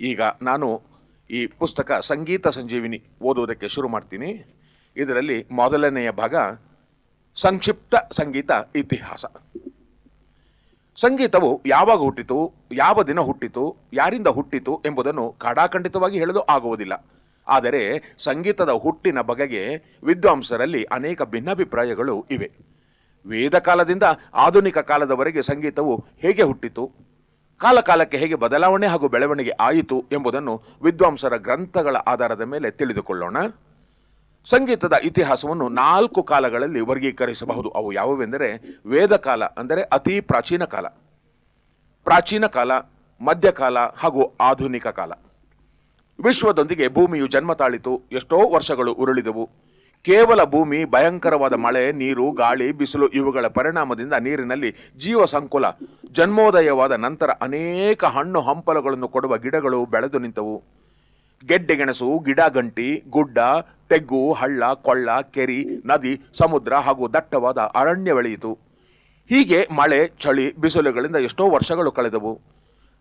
ಈಗ ನಾನು ಈ ಪುಸ್ತಕ ಸಂಗೀತ ಸಂಜೀವಿನಿ ಓದುವುದಕ್ಕೆ ಶುರು ಮಾಡ್ತೀನಿ. ಇದರಲ್ಲಿ ಮೊದಲನೆಯ ಭಾಗ ಸಂಕ್ಷಿಪ್ತ ಸಂಗೀತ ಇತಿಹಾಸ. ಸಂಗೀತವು ಯಾವಾಗ ಹುಟ್ಟಿತು, ಯಾವ ದಿನ ಹುಟ್ಟಿತು, ಯಾರಿಂದ ಹುಟ್ಟಿತು ಎಂಬುದನ್ನು ಖಡಾಖಂಡಿತವಾಗಿ ಹೇಳಲು ಆಗುವುದಿಲ್ಲ. ಆದರೆ ಸಂಗೀತದ ಹುಟ್ಟಿನ ಬಗೆಗೆ ವಿದ್ವಾಂಸರಲ್ಲಿ ಅನೇಕ ಭಿನ್ನಾಭಿಪ್ರಾಯಗಳು ಇವೆ. ವೇದ ಕಾಲದಿಂದ ಆಧುನಿಕ ಕಾಲದವರೆಗೆ ಸಂಗೀತವು ಹೇಗೆ ಹುಟ್ಟಿತು ಕಾಲ ಕಾಲಕ್ಕೆ ಹೇಗೆ ಬದಲಾವಣೆ ಹಾಗೂ ಬೆಳವಣಿಗೆ ಆಯಿತು ಎಂಬುದನ್ನು ವಿದ್ವಾಂಸರ ಗ್ರಂಥಗಳ ಆಧಾರದ ಮೇಲೆ ತಿಳಿದುಕೊಳ್ಳೋಣ. ಸಂಗೀತದ ಇತಿಹಾಸವನ್ನು ನಾಲ್ಕು ಕಾಲಗಳಲ್ಲಿ ವರ್ಗೀಕರಿಸಬಹುದು. ಅವು ಯಾವುವೆಂದರೆ ವೇದ ಕಾಲ ಅಂದರೆ ಅತಿ ಪ್ರಾಚೀನ ಕಾಲ ಪ್ರಾಚೀನ ಕಾಲ, ಮಧ್ಯಕಾಲ ಹಾಗೂ ಆಧುನಿಕ ಕಾಲ. ವಿಶ್ವದೊಂದಿಗೆ ಭೂಮಿಯು ಜನ್ಮ ತಾಳಿತು ಎಷ್ಟೋ ವರ್ಷಗಳು ಉರುಳಿದವು. ಕೇವಲ ಭೂಮಿ, ಭಯಂಕರವಾದ ಮಳೆ, ನೀರು, ಗಾಳಿ, ಬಿಸಿಲು ಇವುಗಳ ಪರಿಣಾಮದಿಂದ ನೀರಿನಲ್ಲಿ ಜೀವ ಸಂಕುಲ ಜನ್ಮೋದಯವಾದ ನಂತರ ಅನೇಕ ಹಣ್ಣು ಹಂಪಲುಗಳನ್ನು ಕೊಡುವ ಗಿಡಗಳು ಬೆಳೆದು ನಿಂತವು. ಗೆಡ್ಡೆಗೆಣಸು ಗಿಡಗಂಟಿ ಗುಡ್ಡ, ತೆಗ್ಗು, ಹಳ್ಳ, ಕೊಳ್ಳ, ಕೆರಿ, ನದಿ, ಸಮುದ್ರ ಹಾಗೂ ದಟ್ಟವಾದ ಅರಣ್ಯ ಬೆಳೆಯಿತು. ಹೀಗೆ ಮಳೆ, ಚಳಿ, ಬಿಸಿಲುಗಳಿಂದ ಎಷ್ಟೋ ವರ್ಷಗಳು ಕಳೆದವು.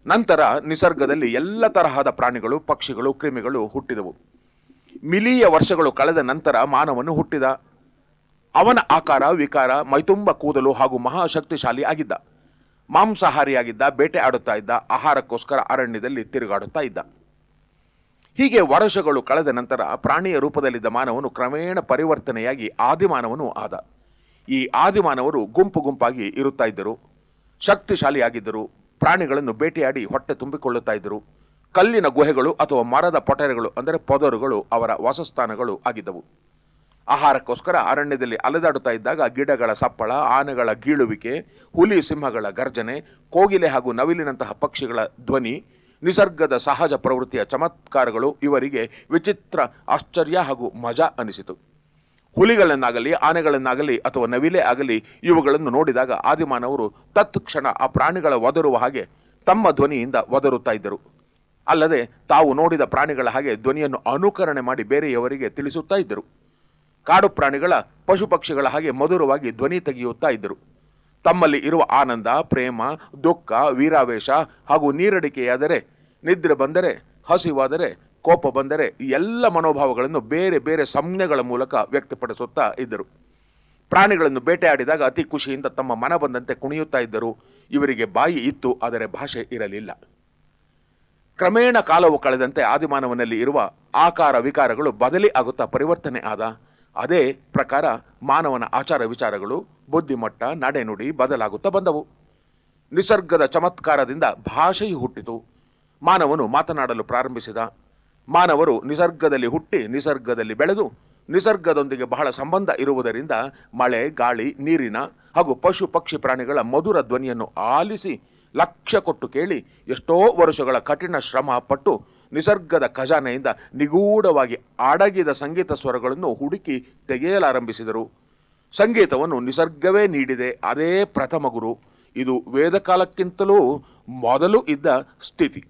ನಂತರ ನಿಸರ್ಗದಲ್ಲಿ ಎಲ್ಲ ತರಹದ ಪ್ರಾಣಿಗಳು, ಪಕ್ಷಿಗಳು, ಕ್ರಿಮಿಗಳು ಹುಟ್ಟಿದವು. ಮಿಲಿಯ ವರ್ಷಗಳು ಕಳೆದ ನಂತರ ಮಾನವನು ಹುಟ್ಟಿದ. ಅವನ ಆಕಾರ, ವಿಕಾರ, ಮೈತುಂಬ, ಕೂದಲು ಹಾಗೂ ಮಹಾಶಕ್ತಿಶಾಲಿ ಆಗಿದ್ದ. ಮಾಂಸಾಹಾರಿಯಾಗಿದ್ದ, ಬೇಟೆ ಆಡುತ್ತಾ ಇದ್ದ, ಆಹಾರಕ್ಕೋಸ್ಕರ ಅರಣ್ಯದಲ್ಲಿ ತಿರುಗಾಡುತ್ತಾ ಇದ್ದ. ಹೀಗೆ ವರ್ಷಗಳು ಕಳೆದ ನಂತರ ಪ್ರಾಣಿಯ ರೂಪದಲ್ಲಿದ್ದ ಮಾನವನು ಕ್ರಮೇಣ ಪರಿವರ್ತನೆಯಾಗಿ ಆದಿಮಾನವನು ಆದ. ಈ ಆದಿಮಾನವರು ಗುಂಪು ಗುಂಪಾಗಿ ಇರುತ್ತಾ ಇದ್ದರು. ಶಕ್ತಿಶಾಲಿಯಾಗಿದ್ದರು. ಪ್ರಾಣಿಗಳನ್ನು ಬೇಟೆಯಾಡಿ ಹೊಟ್ಟೆ ತುಂಬಿಕೊಳ್ಳುತ್ತಾ ಇದ್ದರು. ಕಲ್ಲಿನ ಗುಹೆಗಳು ಅಥವಾ ಮರದ ಪೊಟರೆಗಳು, ಅಂದರೆ ಪೊದರುಗಳು, ಅವರ ವಾಸಸ್ಥಾನಗಳು ಆಗಿದ್ದವು. ಆಹಾರಕ್ಕೋಸ್ಕರ ಅರಣ್ಯದಲ್ಲಿ ಅಲೆದಾಡುತ್ತಾ ಇದ್ದಾಗ ಗಿಡಗಳ ಸಪ್ಪಳ, ಆನೆಗಳ ಗೀಳುವಿಕೆ, ಹುಲಿ ಸಿಂಹಗಳ ಗರ್ಜನೆ, ಕೋಗಿಲೆ ಹಾಗೂ ನವಿಲಿನಂತಹ ಪಕ್ಷಿಗಳ ಧ್ವನಿ, ನಿಸರ್ಗದ ಸಹಜ ಪ್ರವೃತ್ತಿಯ ಚಮತ್ಕಾರಗಳು ಇವರಿಗೆ ವಿಚಿತ್ರ, ಆಶ್ಚರ್ಯ ಹಾಗೂ ಮಜಾ ಅನಿಸಿತು. ಹುಲಿಗಳನ್ನಾಗಲಿ, ಆನೆಗಳನ್ನಾಗಲಿ ಅಥವಾ ನವಿಲೆ ಆಗಲಿ ಇವುಗಳನ್ನು ನೋಡಿದಾಗ ಆದಿಮಾನವರು ತತ್ಕ್ಷಣ ಆ ಪ್ರಾಣಿಗಳ ಒದರುವ ಹಾಗೆ ತಮ್ಮ ಧ್ವನಿಯಿಂದ ಒದರುತ್ತಾ ಇದ್ದರು. ಅಲ್ಲದೆ ತಾವು ನೋಡಿದ ಪ್ರಾಣಿಗಳ ಹಾಗೆ ಧ್ವನಿಯನ್ನು ಅನುಕರಣೆ ಮಾಡಿ ಬೇರೆಯವರಿಗೆ ತಿಳಿಸುತ್ತಾ ಇದ್ದರು. ಕಾಡು ಪ್ರಾಣಿಗಳ, ಪಶು ಪಕ್ಷಿಗಳ ಹಾಗೆ ಮಧುರವಾಗಿ ಧ್ವನಿ ತೆಗೆಯುತ್ತಾ ಇದ್ದರು. ತಮ್ಮಲ್ಲಿ ಇರುವ ಆನಂದ, ಪ್ರೇಮ, ದುಃಖ, ವೀರಾವೇಶ ಹಾಗೂ ನೀರಡಿಕೆಯಾದರೆ, ನಿದ್ರೆ ಬಂದರೆ, ಹಸಿವಾದರೆ, ಕೋಪ ಬಂದರೆ ಎಲ್ಲ ಮನೋಭಾವಗಳನ್ನು ಬೇರೆ ಬೇರೆ ಸಂಜ್ಞೆಗಳ ಮೂಲಕ ವ್ಯಕ್ತಪಡಿಸುತ್ತಾ ಇದ್ದರು. ಪ್ರಾಣಿಗಳನ್ನು ಬೇಟೆಯಾಡಿದಾಗ ಅತಿ ಖುಷಿಯಿಂದ ತಮ್ಮ ಮನ ಬಂದಂತೆ ಕುಣಿಯುತ್ತಾ ಇದ್ದರು. ಇವರಿಗೆ ಬಾಯಿ ಇತ್ತು, ಆದರೆ ಭಾಷೆ ಇರಲಿಲ್ಲ. ಕ್ರಮೇಣ ಕಾಲವು ಕಳೆದಂತೆ ಆದಿಮಾನವನಲ್ಲಿ ಇರುವ ಆಕಾರ ವಿಕಾರಗಳು ಬದಲಿ ಆಗುತ್ತಾ ಪರಿವರ್ತನೆ ಆದ. ಅದೇ ಪ್ರಕಾರ ಮಾನವನ ಆಚಾರ ವಿಚಾರಗಳು, ಬುದ್ಧಿಮಟ್ಟ, ನಡೆನುಡಿ ಬದಲಾಗುತ್ತಾ ಬಂದವು. ನಿಸರ್ಗದ ಚಮತ್ಕಾರದಿಂದ ಭಾಷೆಯು ಹುಟ್ಟಿತು. ಮಾನವನು ಮಾತನಾಡಲು ಪ್ರಾರಂಭಿಸಿದ. ಮಾನವರು ನಿಸರ್ಗದಲ್ಲಿ ಹುಟ್ಟಿ ನಿಸರ್ಗದಲ್ಲಿ ಬೆಳೆದು ನಿಸರ್ಗದೊಂದಿಗೆ ಬಹಳ ಸಂಬಂಧ ಇರುವುದರಿಂದ ಮಳೆ, ಗಾಳಿ, ನೀರಿನ ಹಾಗೂ ಪಶು ಪಕ್ಷಿ ಪ್ರಾಣಿಗಳ ಮಧುರ ಧ್ವನಿಯನ್ನು ಆಲಿಸಿ ಲಕ್ಷ್ಯ ಕೊಟ್ಟು ಕೇಳಿ ಎಷ್ಟೋ ವರ್ಷಗಳ ಕಠಿಣ ಶ್ರಮ ಪಟ್ಟು ನಿಸರ್ಗದ ಖಜಾನೆಯಿಂದ ನಿಗೂಢವಾಗಿ ಅಡಗಿದ ಸಂಗೀತ ಸ್ವರಗಳನ್ನು ಹುಡುಕಿ ತೆಗೆಯಲಾರಂಭಿಸಿದರು. ಸಂಗೀತವನ್ನು ನಿಸರ್ಗವೇ ನೀಡಿದೆ. ಅದೇ ಪ್ರಥಮ ಗುರು. ಇದು ವೇದಕಾಲಕ್ಕಿಂತಲೂ ಮೊದಲು ಇದ್ದ ಸ್ಥಿತಿ.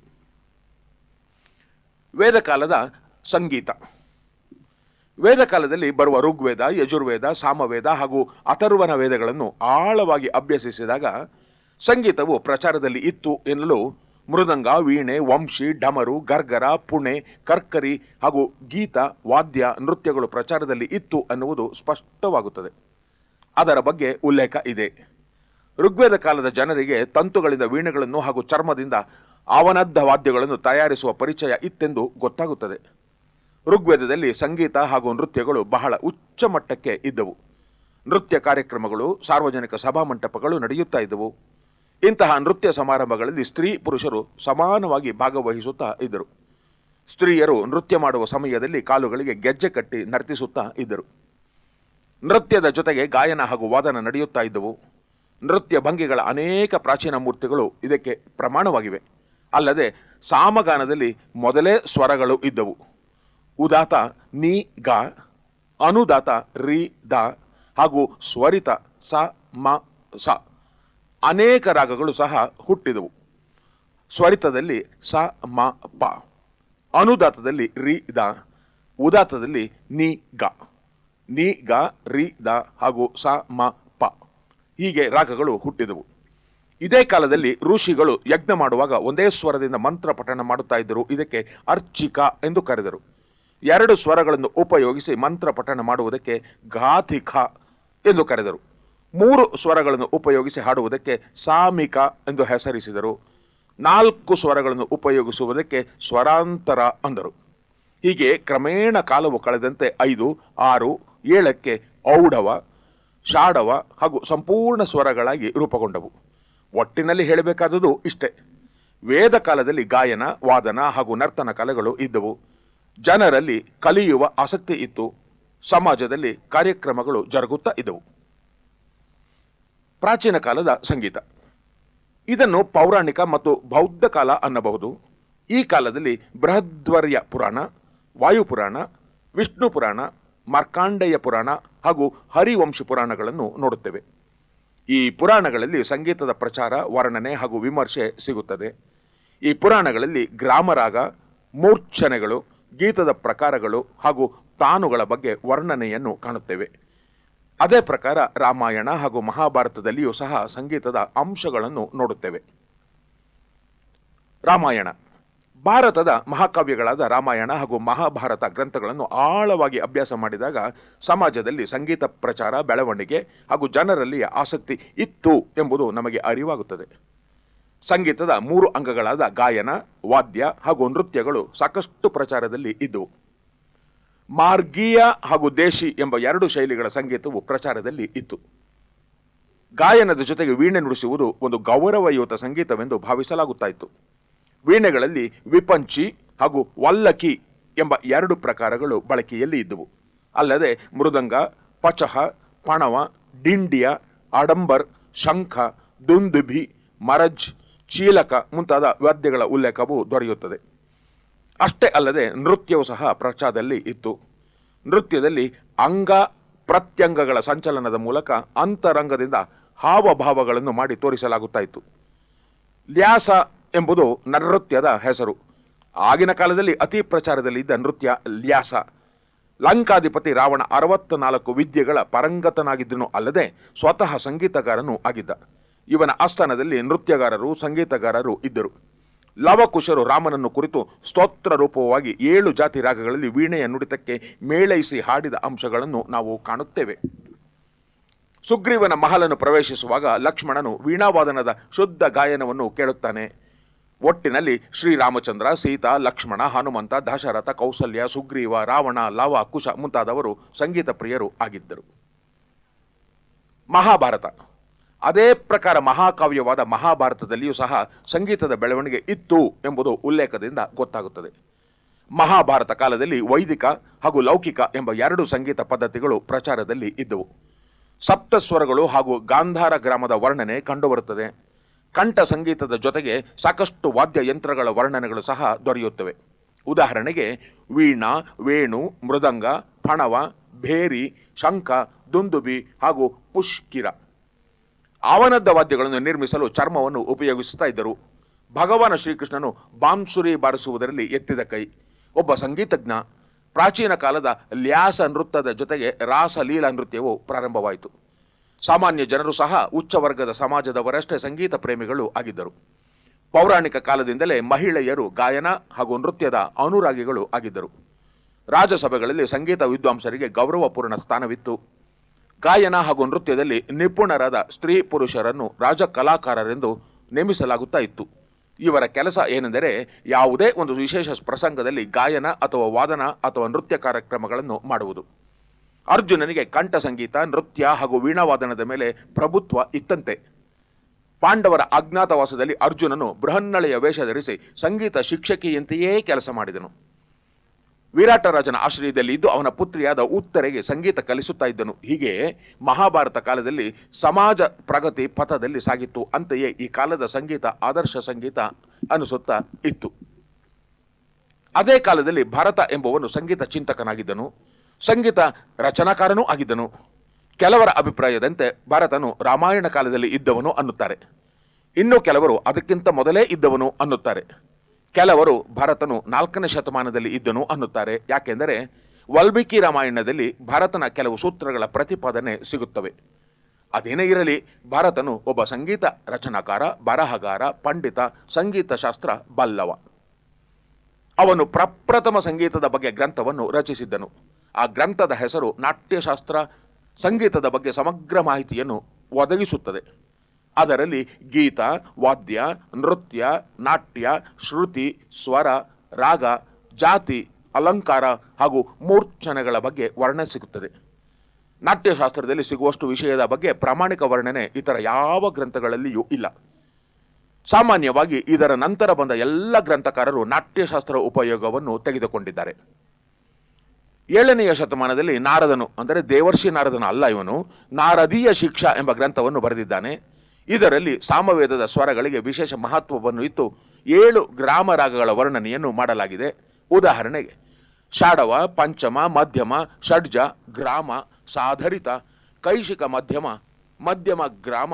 ವೇದಕಾಲದ ಸಂಗೀತ. ವೇದಕಾಲದಲ್ಲಿ ಬರುವ ಋಗ್ವೇದ, ಯಜುರ್ವೇದ, ಸಾಮವೇದ ಹಾಗೂ ಅಥರ್ವನ ವೇದಗಳನ್ನು ಆಳವಾಗಿ ಅಭ್ಯಸಿಸಿದಾಗ ಸಂಗೀತವು ಪ್ರಚಾರದಲ್ಲಿ ಇತ್ತು ಎನ್ನಲು ಮೃದಂಗ, ವೀಣೆ, ವಂಶಿ, ಡಮರು, ಗರ್ಗರ, ಪುಣೆ, ಕರ್ಕರಿ ಹಾಗೂ ಗೀತ, ವಾದ್ಯ ನೃತ್ಯಗಳು ಪ್ರಚಾರದಲ್ಲಿ ಇತ್ತು ಅನ್ನುವುದು ಸ್ಪಷ್ಟವಾಗುತ್ತದೆ. ಅದರ ಬಗ್ಗೆ ಉಲ್ಲೇಖ ಇದೆ. ಋಗ್ವೇದ ಕಾಲದ ಜನರಿಗೆ ತಂತುಗಳಿಂದ ವೀಣೆಗಳನ್ನು ಹಾಗೂ ಚರ್ಮದಿಂದ ಅವನದ್ಧ ವಾದ್ಯಗಳನ್ನು ತಯಾರಿಸುವ ಪರಿಚಯ ಇತ್ತೆಂದು ಗೊತ್ತಾಗುತ್ತದೆ. ಋಗ್ವೇದದಲ್ಲಿ ಸಂಗೀತ ಹಾಗೂ ನೃತ್ಯಗಳು ಬಹಳ ಉಚ್ಚ ಮಟ್ಟಕ್ಕೆ ಇದ್ದವು. ನೃತ್ಯ ಕಾರ್ಯಕ್ರಮಗಳು, ಸಾರ್ವಜನಿಕ ಸಭಾಮಂಟಪಗಳು ನಡೆಯುತ್ತಾ ಇದ್ದವು. ಇಂತಹ ನೃತ್ಯ ಸಮಾರಂಭಗಳಲ್ಲಿ ಸ್ತ್ರೀ ಪುರುಷರು ಸಮಾನವಾಗಿ ಭಾಗವಹಿಸುತ್ತಾ ಇದ್ದರು. ಸ್ತ್ರೀಯರು ನೃತ್ಯ ಮಾಡುವ ಸಮಯದಲ್ಲಿ ಕಾಲುಗಳಿಗೆ ಗೆಜ್ಜೆ ಕಟ್ಟಿ ನರ್ತಿಸುತ್ತಾ ಇದ್ದರು. ನೃತ್ಯದ ಜೊತೆಗೆ ಗಾಯನ ಹಾಗೂ ವಾದನ ನಡೆಯುತ್ತಾ ಇದ್ದವು. ನೃತ್ಯ ಭಂಗಿಗಳ ಅನೇಕ ಪ್ರಾಚೀನ ಮೂರ್ತಿಗಳು ಇದಕ್ಕೆ ಪ್ರಮಾಣವಾಗಿವೆ. ಅಲ್ಲದೆ ಸಾಮಗಾನದಲ್ಲಿ ಮೊದಲೇ ಸ್ವರಗಳು ಇದ್ದವು. ಉದಾತ ni ಗ, ಅನುದಾತ, ರಿ, ದ ಹಾಗೂ ಸ್ವರಿತ, ಸ, ಮ, ಸ. ಅನೇಕ ರಾಗಗಳು ಸಹ ಹುಟ್ಟಿದವು. ಸ್ವರಿತದಲ್ಲಿ ಸ, ಮ, ಪ. ಅನುದಾತದಲ್ಲಿ ರಿ, ದ. ಉದಾತದಲ್ಲಿ ನಿ, ಗ. ನಿ, ಗ, ರಿ, ದ ಹಾಗೂ ಸ, ಮ, ಪ. ಹೀಗೆ ರಾಗಗಳು ಹುಟ್ಟಿದವು. ಇದೇ ಕಾಲದಲ್ಲಿ ಋಷಿಗಳು ಯಜ್ಞ ಮಾಡುವಾಗ ಒಂದೇ ಸ್ವರದಿಂದ ಮಂತ್ರ ಪಠಣ ಮಾಡುತ್ತಾ ಇದ್ದರು. ಇದಕ್ಕೆ ಅರ್ಚಿಕ ಎಂದು ಕರೆದರು. ಎರಡು ಸ್ವರಗಳನ್ನು ಉಪಯೋಗಿಸಿ ಮಂತ್ರ ಪಠಣ ಮಾಡುವುದಕ್ಕೆ ಘಾತಿಕ ಎಂದು ಕರೆದರು. ಮೂರು ಸ್ವರಗಳನ್ನು ಉಪಯೋಗಿಸಿ ಹಾಡುವುದಕ್ಕೆ ಸಾಮಿಕ ಎಂದು ಹೆಸರಿಸಿದರು. ನಾಲ್ಕು ಸ್ವರಗಳನ್ನು ಉಪಯೋಗಿಸುವುದಕ್ಕೆ ಸ್ವರಾಂತರ ಅಂದರು. ಹೀಗೆ ಕ್ರಮೇಣ ಕಾಲವು ಕಳೆದಂತೆ ಐದು, ಆರು, ಏಳಕ್ಕೆ ಔಢವ ಶಾಡವ ಹಾಗೂ ಸಂಪೂರ್ಣ ಸ್ವರಗಳಾಗಿ ರೂಪುಗೊಂಡವು. ಒಟ್ಟಿನಲ್ಲಿ ಹೇಳಬೇಕಾದದ್ದು ಇಷ್ಟೇ. ವೇದ ಕಾಲದಲ್ಲಿ ಗಾಯನ, ವಾದನ ಹಾಗೂ ನರ್ತನ ಕಲೆಗಳು ಇದ್ದವು. ಜನರಲ್ಲಿ ಕಲಿಯುವ ಆಸಕ್ತಿ ಇತ್ತು. ಸಮಾಜದಲ್ಲಿ ಕಾರ್ಯಕ್ರಮಗಳು ಜರುಗುತ್ತಾ ಇದ್ದವು. ಪ್ರಾಚೀನ ಕಾಲದ ಸಂಗೀತ. ಇದನ್ನು ಪೌರಾಣಿಕ ಮತ್ತು ಬೌದ್ಧ ಕಾಲ ಅನ್ನಬಹುದು. ಈ ಕಾಲದಲ್ಲಿ ಬೃಹದ್ವರ್ಯ ಪುರಾಣ ವಾಯುಪುರಾಣ ವಿಷ್ಣು ಪುರಾಣ, ಮಾರ್ಕಾಂಡೇಯ ಪುರಾಣ ಹಾಗೂ ಹರಿವಂಶ ಪುರಾಣಗಳನ್ನು ನೋಡುತ್ತೇವೆ. ಈ ಪುರಾಣಗಳಲ್ಲಿ ಸಂಗೀತದ ಪ್ರಚಾರ, ವರ್ಣನೆ ಹಾಗೂ ವಿಮರ್ಶೆ ಸಿಗುತ್ತದೆ. ಈ ಪುರಾಣಗಳಲ್ಲಿ ಗ್ರಾಮರಾಗ, ಮೂರ್ಛನೆಗಳು, ಗೀತದ ಪ್ರಕಾರಗಳು ಹಾಗೂ ತಾನುಗಳ ಬಗ್ಗೆ ವರ್ಣನೆಯನ್ನು ಕಾಣುತ್ತೇವೆ. ಅದೇ ಪ್ರಕಾರ ರಾಮಾಯಣ ಹಾಗೂ ಮಹಾಭಾರತದಲ್ಲಿಯೂ ಸಹ ಸಂಗೀತದ ಅಂಶಗಳನ್ನು ನೋಡುತ್ತೇವೆ. ರಾಮಾಯಣ. ಭಾರತದ ಮಹಾಕಾವ್ಯಗಳಾದ ರಾಮಾಯಣ ಹಾಗೂ ಮಹಾಭಾರತ ಗ್ರಂಥಗಳನ್ನು ಆಳವಾಗಿ ಅಭ್ಯಾಸ ಮಾಡಿದಾಗ ಸಮಾಜದಲ್ಲಿ ಸಂಗೀತ ಪ್ರಚಾರ, ಬೆಳವಣಿಗೆ ಹಾಗೂ ಜನರಲ್ಲಿ ಆಸಕ್ತಿ ಇತ್ತು ಎಂಬುದು ನಮಗೆ ಅರಿವಾಗುತ್ತದೆ. ಸಂಗೀತದ ಮೂರು ಅಂಗಗಳಾದ ಗಾಯನ, ವಾದ್ಯ ಹಾಗೂ ನೃತ್ಯಗಳು ಸಾಕಷ್ಟು ಪ್ರಚಾರದಲ್ಲಿ ಇದ್ದವು. ಮಾರ್ಗೀಯ ಹಾಗೂ ದೇಶಿ ಎಂಬ ಎರಡು ಶೈಲಿಗಳ ಸಂಗೀತವು ಪ್ರಚಾರದಲ್ಲಿ ಇತ್ತು. ಗಾಯನದ ಜೊತೆಗೆ ವೀಣೆ ನುಡಿಸುವುದು ಒಂದು ಗೌರವಯುತ ಸಂಗೀತವೆಂದು ಭಾವಿಸಲಾಗುತ್ತಾ ಇತ್ತು. ವೀಣೆಗಳಲ್ಲಿ ವಿಪಂಚಿ ಹಾಗೂ ವಲ್ಲಕಿ ಎಂಬ ಎರಡು ಪ್ರಕಾರಗಳು ಬಳಕೆಯಲ್ಲಿ ಇದ್ದವು. ಅಲ್ಲದೆ ಮೃದಂಗ, ಪಚಹ, ಪಣವ, ಡಿಂಡಿಯ, ಆಡಂಬರ್, ಶಂಖ, ದುಂದುಭಿ, ಮರಜ್, ಚೀಲಕ ಮುಂತಾದ ವಾದ್ಯಗಳ ಉಲ್ಲೇಖವು ದೊರೆಯುತ್ತದೆ. ಅಷ್ಟೇ ಅಲ್ಲದೆ ನೃತ್ಯವೂ ಸಹ ಪ್ರಚಾರದಲ್ಲಿ ಇತ್ತು. ನೃತ್ಯದಲ್ಲಿ ಅಂಗ ಪ್ರತ್ಯಂಗಗಳ ಸಂಚಲನದ ಮೂಲಕ ಅಂತರಂಗದಿಂದ ಹಾವಭಾವಗಳನ್ನು ಮಾಡಿ ತೋರಿಸಲಾಗುತ್ತಾ ಇತ್ತು. ಲ್ಯಾಸ ಎಂಬುದು ನೃತ್ಯದ ಹೆಸರು. ಆಗಿನ ಕಾಲದಲ್ಲಿ ಅತಿ ಪ್ರಚಾರದಲ್ಲಿದ್ದ ನೃತ್ಯ ಲ್ಯಾಸ. ಲಂಕಾಧಿಪತಿ ರಾವಣ ಅರವತ್ತ ನಾಲ್ಕು ವಿದ್ಯೆಗಳ ಪರಂಗತನಾಗಿದ್ದನು ಅಲ್ಲದೆ ಸ್ವತಃ ಸಂಗೀತಗಾರನೂ ಆಗಿದ್ದ. ಇವನ ಆಸ್ಥಾನದಲ್ಲಿ ನೃತ್ಯಗಾರರು, ಸಂಗೀತಗಾರರು ಇದ್ದರು. ಲವಕುಶರು ರಾಮನನ್ನು ಕುರಿತು ಸ್ತೋತ್ರ ರೂಪವಾಗಿ ಏಳು ಜಾತಿ ರಾಗಗಳಲ್ಲಿ ವೀಣೆಯ ನುಡಿತಕ್ಕೆ ಮೇಳೈಸಿ ಹಾಡಿದ ಅಂಶಗಳನ್ನು ನಾವು ಕಾಣುತ್ತೇವೆ. ಸುಗ್ರೀವನ ಮಹಲನ್ನು ಪ್ರವೇಶಿಸುವಾಗ ಲಕ್ಷ್ಮಣನು ವೀಣಾವಾದನದ ಶುದ್ಧ ಗಾಯನವನ್ನು ಕೇಳುತ್ತಾನೆ. ಒಟ್ಟಿನಲ್ಲಿ ಶ್ರೀರಾಮಚಂದ್ರ, ಸೀತಾ, ಲಕ್ಷ್ಮಣ, ಹನುಮಂತ, ದಶರಥ, ಕೌಸಲ್ಯ, ಸುಗ್ರೀವ, ರಾವಣ, ಲವ, ಕುಶ ಮುಂತಾದವರು ಸಂಗೀತ ಪ್ರಿಯರು ಆಗಿದ್ದರು. ಮಹಾಭಾರತ. ಅದೇ ಪ್ರಕಾರ ಮಹಾಕಾವ್ಯವಾದ ಮಹಾಭಾರತದಲ್ಲಿಯೂ ಸಹ ಸಂಗೀತದ ಬೆಳವಣಿಗೆ ಇತ್ತು ಎಂಬುದು ಉಲ್ಲೇಖದಿಂದ ಗೊತ್ತಾಗುತ್ತದೆ. ಮಹಾಭಾರತ ಕಾಲದಲ್ಲಿ ವೈದಿಕ ಹಾಗೂ ಲೌಕಿಕ ಎಂಬ ಎರಡು ಸಂಗೀತ ಪದ್ಧತಿಗಳು ಪ್ರಚಾರದಲ್ಲಿ ಇದ್ದವು. ಸಪ್ತಸ್ವರಗಳು ಹಾಗೂ ಗಾಂಧಾರ ಗ್ರಾಮದ ವರ್ಣನೆ ಕಂಡುಬರುತ್ತದೆ. ಕಂಠ ಸಂಗೀತದ ಜೊತೆಗೆ ಸಾಕಷ್ಟು ವಾದ್ಯ ಯಂತ್ರಗಳ ವರ್ಣನೆಗಳು ಸಹ ದೊರೆಯುತ್ತವೆ. ಉದಾಹರಣೆಗೆ ವೀಣಾ, ವೇಣು, ಮೃದಂಗ, ಫಣವ, ಭೇರಿ, ಶಂಖ, ದುಂದುಬಿ ಹಾಗೂ ಪುಷ್ಕಿರ. ಆವನದ್ದ ವಾದ್ಯಗಳನ್ನು ನಿರ್ಮಿಸಲು ಚರ್ಮವನ್ನು ಉಪಯೋಗಿಸುತ್ತಾ ಇದ್ದರು. ಭಗವಾನ ಶ್ರೀಕೃಷ್ಣನು ಬಾಂಸುರಿ ಬಾರಿಸುವುದರಲ್ಲಿ ಎತ್ತಿದ ಕೈ. ಒಬ್ಬ ಸಂಗೀತಜ್ಞ. ಪ್ರಾಚೀನ ಕಾಲದ ಲ್ಯಾಸ ನೃತ್ಯದ ಜೊತೆಗೆ ರಾಸಲೀಲಾ ನೃತ್ಯವು ಪ್ರಾರಂಭವಾಯಿತು. ಸಾಮಾನ್ಯ ಜನರು ಸಹ ಉಚ್ಚವರ್ಗದ ಸಮಾಜದವರಷ್ಟೇ ಸಂಗೀತ ಪ್ರೇಮಿಗಳು ಆಗಿದ್ದರು. ಪೌರಾಣಿಕ ಕಾಲದಿಂದಲೇ ಮಹಿಳೆಯರು ಗಾಯನ ಹಾಗೂ ನೃತ್ಯದ ಅನುರಾಗಿಗಳು ಆಗಿದ್ದರು. ರಾಜಸಭೆಗಳಲ್ಲಿ ಸಂಗೀತ ವಿದ್ವಾಂಸರಿಗೆ ಗೌರವಪೂರ್ಣ ಸ್ಥಾನವಿತ್ತು. ಗಾಯನ ಹಾಗೂ ನೃತ್ಯದಲ್ಲಿ ನಿಪುಣರಾದ ಸ್ತ್ರೀ ಪುರುಷರನ್ನು ರಾಜ ಕಲಾಕಾರರೆಂದು ನೇಮಿಸಲಾಗುತ್ತಾ ಇತ್ತು. ಇವರ ಕೆಲಸ ಏನೆಂದರೆ ಯಾವುದೇ ಒಂದು ವಿಶೇಷ ಪ್ರಸಂಗದಲ್ಲಿ ಗಾಯನ ಅಥವಾ ವಾದನ ಅಥವಾ ನೃತ್ಯ ಕಾರ್ಯಕ್ರಮಗಳನ್ನು ಮಾಡುವುದು. ಅರ್ಜುನನಿಗೆ ಕಂಠ ಸಂಗೀತ, ನೃತ್ಯ ಹಾಗೂ ವೀಣಾವಾದನದ ಮೇಲೆ ಪ್ರಭುತ್ವ ಇತ್ತಂತೆ. ಪಾಂಡವರ ಅಜ್ಞಾತವಾಸದಲ್ಲಿ ಅರ್ಜುನನು ಬೃಹನ್ನಳೆಯ ವೇಷ ಧರಿಸಿ ಸಂಗೀತ ಶಿಕ್ಷಕಿಯಂತೆಯೇ ಕೆಲಸ ಮಾಡಿದನು. ವಿರಾಟರಾಜನ ಆಶ್ರಯದಲ್ಲಿ ಇದ್ದು ಅವನ ಪುತ್ರಿಯಾದ ಉತ್ತರೆಗೆ ಸಂಗೀತ ಕಲಿಸುತ್ತಾ ಇದ್ದನು. ಹೀಗೆ ಮಹಾಭಾರತ ಕಾಲದಲ್ಲಿ ಸಮಾಜ ಪ್ರಗತಿ ಪಥದಲ್ಲಿ ಸಾಗಿತ್ತು. ಅಂತೆಯೇ ಈ ಕಾಲದ ಸಂಗೀತ, ಆದರ್ಶ ಸಂಗೀತ ಅನಿಸುತ್ತಾ ಇತ್ತು. ಅದೇ ಕಾಲದಲ್ಲಿ ಭರತ ಎಂಬುವನು ಸಂಗೀತ ಚಿಂತಕನಾಗಿದ್ದನು. ಸಂಗೀತ ರಚನಾಕಾರನೂ ಆಗಿದ್ದನು. ಕೆಲವರ ಅಭಿಪ್ರಾಯದಂತೆ ಭರತನು ರಾಮಾಯಣ ಕಾಲದಲ್ಲಿ ಇದ್ದವನು ಅನ್ನುತ್ತಾರೆ. ಇನ್ನು ಕೆಲವರು ಅದಕ್ಕಿಂತ ಮೊದಲೇ ಇದ್ದವನು ಅನ್ನುತ್ತಾರೆ. ಕೆಲವರು ಭರತನು ನಾಲ್ಕನೇ ಶತಮಾನದಲ್ಲಿ ಇದ್ದನು ಅನ್ನುತ್ತಾರೆ. ಯಾಕೆಂದರೆ ವಾಲ್ಮೀಕಿ ರಾಮಾಯಣದಲ್ಲಿ ಭರತನ ಕೆಲವು ಸೂತ್ರಗಳ ಪ್ರತಿಪಾದನೆ ಸಿಗುತ್ತವೆ. ಅದೇನೇ ಇರಲಿ, ಭಾರತನು ಒಬ್ಬ ಸಂಗೀತ ರಚನಾಕಾರ, ಬರಹಗಾರ, ಪಂಡಿತ ಸಂಗೀತ ಶಾಸ್ತ್ರ ಬಲ್ಲವ. ಅವನು ಪ್ರಪ್ರಥಮ ಸಂಗೀತದ ಬಗ್ಗೆ ಗ್ರಂಥವನ್ನು ರಚಿಸಿದ್ದನು. ಆ ಗ್ರಂಥದ ಹೆಸರು ನಾಟ್ಯಶಾಸ್ತ್ರ, ಸಂಗೀತದ ಬಗ್ಗೆ ಸಮಗ್ರ ಮಾಹಿತಿಯನ್ನು ಒದಗಿಸುತ್ತದೆ. ಅದರಲ್ಲಿ ಗೀತ, ವಾದ್ಯ, ನೃತ್ಯ, ನಾಟ್ಯ, ಶ್ರುತಿ, ಸ್ವರ, ರಾಗ, ಜಾತಿ, ಅಲಂಕಾರ ಹಾಗೂ ಮೂರ್ಛನೆಗಳ ಬಗ್ಗೆ ವರ್ಣನೆ ಸಿಗುತ್ತದೆ. ನಾಟ್ಯಶಾಸ್ತ್ರದಲ್ಲಿ ಸಿಗುವಷ್ಟು ವಿಷಯದ ಬಗ್ಗೆ ಪ್ರಾಮಾಣಿಕ ವರ್ಣನೆ ಇತರ ಯಾವ ಗ್ರಂಥಗಳಲ್ಲಿಯೂ ಇಲ್ಲ. ಸಾಮಾನ್ಯವಾಗಿ ಇದರ ನಂತರ ಬಂದ ಎಲ್ಲ ಗ್ರಂಥಕಾರರು ನಾಟ್ಯಶಾಸ್ತ್ರ ಉಪಯೋಗವನ್ನು ತೆಗೆದುಕೊಂಡಿದ್ದಾರೆ. ಏಳನೆಯ ಶತಮಾನದಲ್ಲಿ ನಾರದನು, ಅಂದರೆ ದೇವರ್ಷಿ ನಾರದನ ಅಲ್ಲ ಇವನು, ನಾರದೀಯ ಶಿಕ್ಷಾ ಎಂಬ ಗ್ರಂಥವನ್ನು ಬರೆದಿದ್ದಾನೆ. ಇದರಲ್ಲಿ ಸಾಮವೇದದ ಸ್ವರಗಳಿಗೆ ವಿಶೇಷ ಮಹತ್ವವನ್ನು ಇತ್ತು ಏಳು ಗ್ರಾಮ ರಾಗಗಳ ವರ್ಣನೆಯನ್ನು ಮಾಡಲಾಗಿದೆ. ಉದಾಹರಣೆಗೆ ಷಾಡವ ಪಂಚಮ, ಮಧ್ಯಮ, ಷಡ್ಜ, ಗ್ರಾಮ, ಸಾಧರಿತ, ಕೈಶಿಕ ಮಧ್ಯಮ ಮಧ್ಯಮ ಗ್ರಾಮ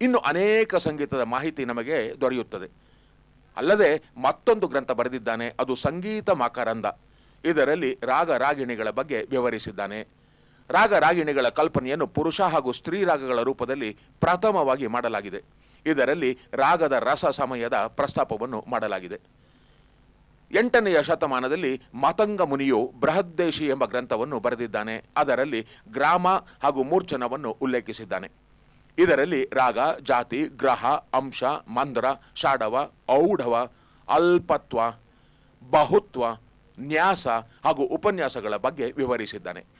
ಇನ್ನು ಅನೇಕ ಸಂಗೀತದ ಮಾಹಿತಿ ನಮಗೆ ದೊರೆಯುತ್ತದೆ. ಅಲ್ಲದೆ ಮತ್ತೊಂದು ಗ್ರಂಥ ಬರೆದಿದ್ದಾನೆ, ಅದು ಸಂಗೀತ ಮಕರಂದ ಇದರಲ್ಲಿ ರಾಗ ರಾಗಿಣಿಗಳ ಬಗ್ಗೆ ವಿವರಿಸಿದ್ದಾನೆ. ರಾಗ ರಾಗಿಣಿಗಳ ಕಲ್ಪನೆಯನ್ನು ಪುರುಷ ಹಾಗೂ ಸ್ತ್ರೀ ರಾಗಗಳ ರೂಪದಲ್ಲಿ ಪ್ರಥಮವಾಗಿ ಮಾಡಲಾಗಿದೆ. ಇದರಲ್ಲಿ ರಾಗದ ರಸ ಸಮಯದ ಪ್ರಸ್ತಾಪವನ್ನು ಮಾಡಲಾಗಿದೆ. ಎಂಟನೆಯ ಶತಮಾನದಲ್ಲಿ ಮತಂಗ ಮುನಿಯು ಬೃಹದ್ದೇಶಿ ಎಂಬ ಗ್ರಂಥವನ್ನು ಬರೆದಿದ್ದಾನೆ. ಅದರಲ್ಲಿ ಗ್ರಾಮ ಹಾಗೂ ಮೂರ್ಛನವನ್ನು ಉಲ್ಲೇಖಿಸಿದ್ದಾನೆ. ಇದರಲ್ಲಿ ರಾಗ, ಜಾತಿ, ಗ್ರಹ, ಅಂಶ, ಮಂದ್ರ ಶಾಡವ ಔಢವ, ಅಲ್ಪತ್ವ, ಬಹುತ್ವ, ನ್ಯಾಸ ಹಾಗೂ ಉಪನ್ಯಾಸಗಳ ಬಗ್ಗೆ ವಿವರಿಸಿದ್ದಾನೆ.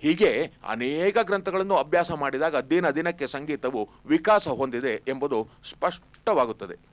ಹೀಗೆ ಅನೇಕ ಗ್ರಂಥಗಳನ್ನು ಅಭ್ಯಾಸ ಮಾಡಿದಾಗ ದಿನ ದಿನಕ್ಕೆ ಸಂಗೀತವು ವಿಕಾಸ ಹೊಂದಿದೆ ಎಂಬುದು ಸ್ಪಷ್ಟವಾಗುತ್ತದೆ.